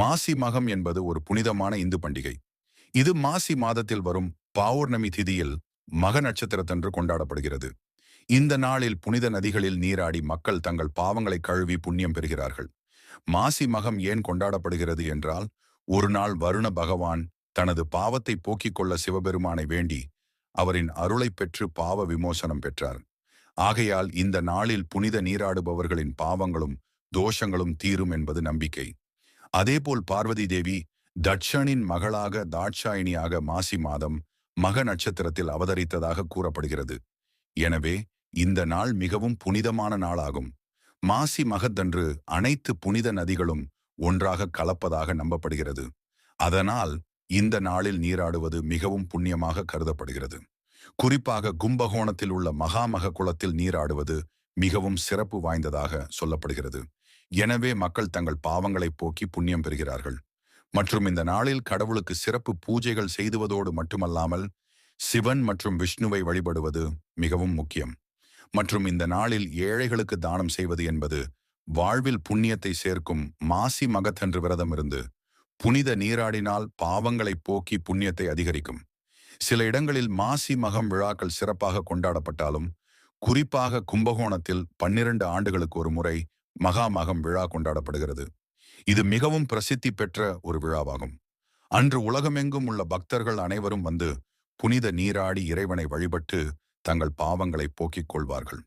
மாசி மகம் என்பது ஒரு புனிதமான இந்து பண்டிகை. இது மாசி மாதத்தில் வரும் பௌர்ணமி திதியில் மக நட்சத்திரத்தன்று கொண்டாடப்படுகிறது. இந்த நாளில் புனித நதிகளில் நீராடி மக்கள் தங்கள் பாவங்களை கழுவி புண்ணியம் பெறுகிறார்கள். மாசி மகம் ஏன் கொண்டாடப்படுகிறது என்றால் ஒரு நாள் வருண பகவான் தனது பாவத்தை போக்கிக் கொள்ள சிவபெருமானை வேண்டி அவரின் அருளை பெற்று பாவ விமோசனம் பெற்றார். ஆகையால் இந்த நாளில் புனித நீராடுபவர்களின் பாவங்களும் தோஷங்களும் தீரும் என்பது நம்பிக்கை. அதேபோல் பார்வதி தேவி தட்சனின் மகளாக தாட்சாயினியாக மாசி மாதம் மக நட்சத்திரத்தில் அவதரித்ததாக கூறப்படுகிறது. எனவே இந்த நாள் மிகவும் புனிதமான நாளாகும். மாசி மகத்தன்று அனைத்து புனித நதிகளும் ஒன்றாக கலப்பதாக நம்பப்படுகிறது. அதனால் இந்த நாளில் நீராடுவது மிகவும் புண்ணியமாக கருதப்படுகிறது. குறிப்பாக கும்பகோணத்தில் உள்ள மகாமக குளத்தில் நீராடுவது மிகவும் சிறப்பு வாய்ந்ததாக சொல்லப்படுகிறது. எனவே மக்கள் தங்கள் பாவங்களை போக்கி புண்ணியம் பெறுகிறார்கள். மற்றும் இந்த நாளில் கடவுளுக்கு சிறப்பு பூஜைகள் செய்துவதோடு மட்டுமல்லாமல் சிவன் மற்றும் விஷ்ணுவை வழிபடுவது மிகவும் முக்கியம். மற்றும் இந்த நாளில் ஏழைகளுக்கு தானம் செய்வது என்பது வாழ்வில் புண்ணியத்தை சேர்க்கும் மாசி மகத்தன்று விரதம் இருந்து புனித நீராடினால் பாவங்களை போக்கி புண்ணியத்தை அதிகரிக்கும். சில இடங்களில் மாசி மகம் விழாக்கள் சிறப்பாக கொண்டாடப்பட்டாலும் குறிப்பாக கும்பகோணத்தில் பன்னிரண்டு ஆண்டுகளுக்கு ஒரு முறை மகாமகம் விழா கொண்டாடப்படுகிறது. இது மிகவும் பிரசித்தி பெற்ற ஒரு விழாவாகும். அன்று உலகமெங்கும் உள்ள பக்தர்கள் அனைவரும் வந்து புனித நீராடி இறைவனை வழிபட்டு தங்கள் பாவங்களை போக்கிக் கொள்வார்கள்.